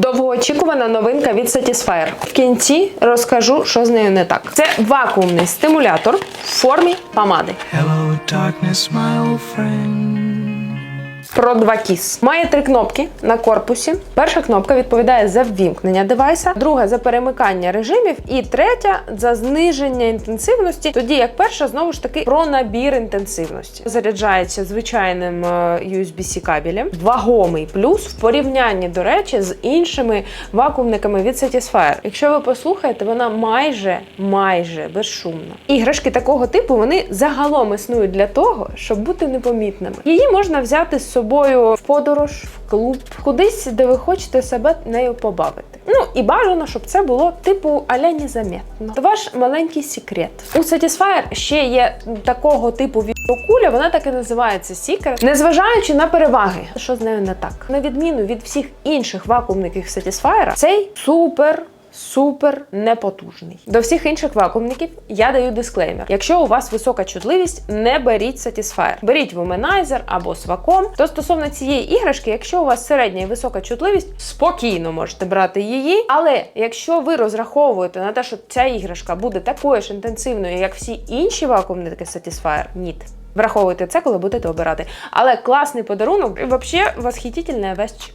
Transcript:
Довгоочікувана новинка від Satisfyer. В кінці розкажу, що з нею не так. Це вакуумний стимулятор в формі помади. Hello, darkness, my old friend. Про 2 кіс. Має три кнопки на корпусі. Перша кнопка відповідає за ввімкнення девайса, друга за перемикання режимів, і третя за зниження інтенсивності. Тоді як перша знову ж таки про набір інтенсивності. Заряджається звичайним е, USB-C кабелем. Вагомий плюс в порівнянні, до речі, з іншими вакуумниками від Satisfyer. Якщо ви послухаєте, вона майже майже безшумна. Іграшки такого типу вони загалом існують для того, щоб бути непомітними. Її можна взяти з собою в подорож, в клуб, кудись, де ви хочете себе нею побавити. Ну і бажано, щоб це було типу аля незаметно. Ваш маленький секрет. У Satisfyer ще є такого типу відеокуля, вона так і називається Secret. Незважаючи на переваги, що з нею не так. На відміну від всіх інших вакуумників Satisfyer, цей супер супер непотужний. До всіх інших вакуумників я даю дисклеймер. Якщо у вас висока чутливість, не беріть Satisfyer. Беріть Womanizer або Swacom. То стосовно цієї іграшки, якщо у вас середня і висока чутливість, спокійно можете брати її. Але якщо ви розраховуєте на те, що ця іграшка буде такою ж інтенсивною, як всі інші вакуумники Satisfyer, ні. Враховуйте це, коли будете обирати. Але класний подарунок і взагалі восхитительна вещь.